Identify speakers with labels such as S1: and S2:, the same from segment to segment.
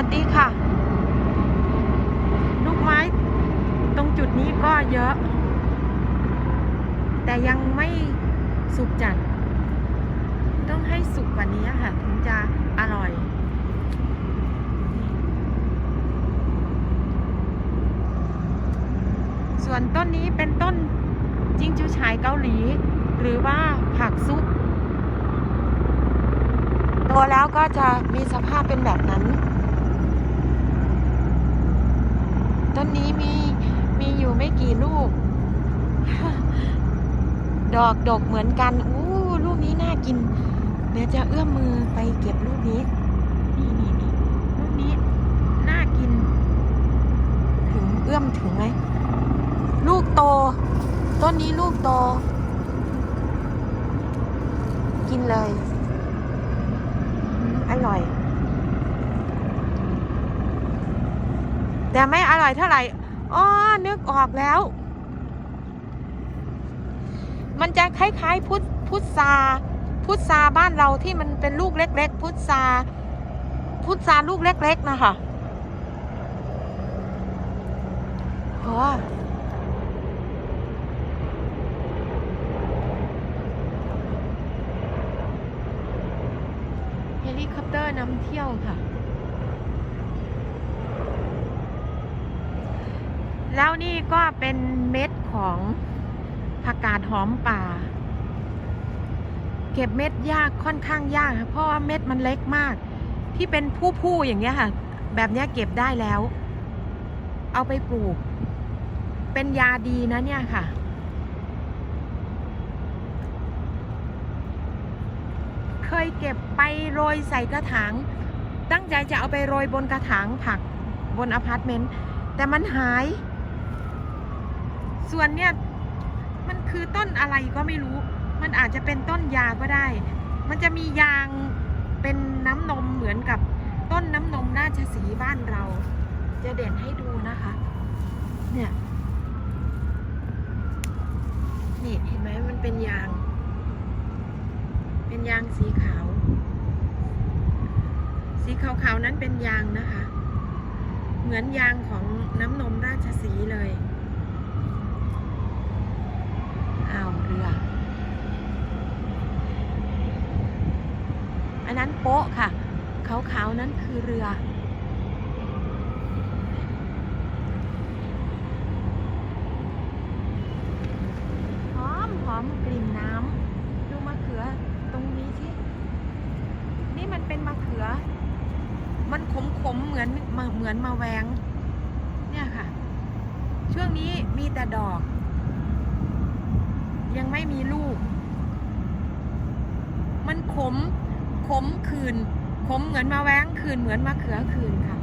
S1: วัสดีค่ะ ลูกไม้ตรงจุดนี้ก็เยอะ แต่ยังไม่สุกจัด ต้องให้สุกกว่านี้ค่ะ ถึงจะอร่อย ส่วนต้นนี้เป็นต้นจิงจูฉายเกาหลี หรือว่าผักซุปโตแล้วก็จะมีสภาพเป็นแบบนั้น ต้นนี้มีมีอยู่ไม่กี่ลูก ดอกดกเหมือนกัน อู้ลูกนี้น่ากิน เดี๋ยวจะเอื้อมมือไปเก็บลูกนี้ นี่นี่นี่ลูกนี้น่ากิน ถึงเอื้อมถึงไหม ลูกโต ต้นนี้ลูกโต กินเลยอืมอร่อย แต่ไม่อร่อยเท่าไหร่อ๋อนึกออกแล้ว มันจะคล้ายๆพุทพุทราพุทราบ้านเราที่มันเป็นลูกเล็ก ๆ พุทราพุทราลูกเล็ก ๆ นะคะโอ้เฮลิคอปเตอร์นำเที่ยวค่ะ แล้วนี่ก็เป็นเม็ดของผักกาดหอมป่า เก็บเม็ดยากค่อนข้างยากค่ะเพราะว่าเม็ดมันเล็กมาก ที่เป็นผู้ๆอย่างเงี้ยค่ะ แบบเนี้ยเก็บได้แล้ว เอาไปปลูก เป็นยาดีนะเนี่ยค่ะเคยเก็บไปโรยใส่กระถาง ตั้งใจจะเอาไปโรยบนกระถางผักบนอพาร์ตเมนต์ แต่มันหาย ส่วนเนี่ยมันคือต้นอะไรก็ไม่รู้ มันอาจจะเป็นต้นยาก็ได้ มันจะมียางเป็นน้ำนมเหมือนกับต้นน้ำนมราชสีบ้านเรา จะเด่นให้ดูนะคะ เนี่ยนี่เห็นไหมมันเป็นยาง เป็นยางสีขาว สีขาวๆนั้นเป็นยางนะคะ เหมือนยางของน้ำนมราชสีเลย อ้าวเรือ อันนั้นโป๊ะค่ะ ขาวๆนั้นคือเรือ หอมหอมกลิ่นน้ำ ดูมะเขือตรงนี้ที่ นี่มันเป็นมะเขือ มันขมๆเหมือนเหมือนมะแวง เนี่ยค่ะ ช่วงนี้มีแต่ดอก ยังไม่มีลูกมันขม ขมคืนขมเหมือนมาแว้งคืนเหมือนมะเขือคืนค่ะ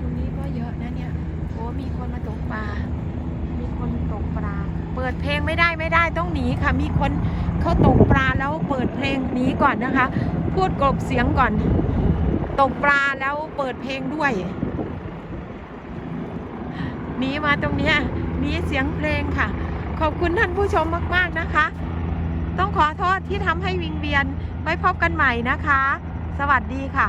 S1: ตรงนี้ก็เยอะนะเนี่ยโอ้มีคนมาตกปลา มีคนตกปลา เปิดเพลงไม่ได้ไม่ได้ต้องหนีค่ะ มีคนเขาตกปลาแล้วเปิดเพลงหนีก่อนนะคะ พูดกลบเสียงก่อน ตกปลาแล้วเปิดเพลงด้วยหนีมาตรงเนี้ยหนีเสียงเพลงค่ะ ขอบคุณท่านผู้ชมมาก ๆ นะคะ ต้องขอโทษที่ทำให้วิงเวียนไว้พบกันใหม่นะคะ สวัสดีค่ะ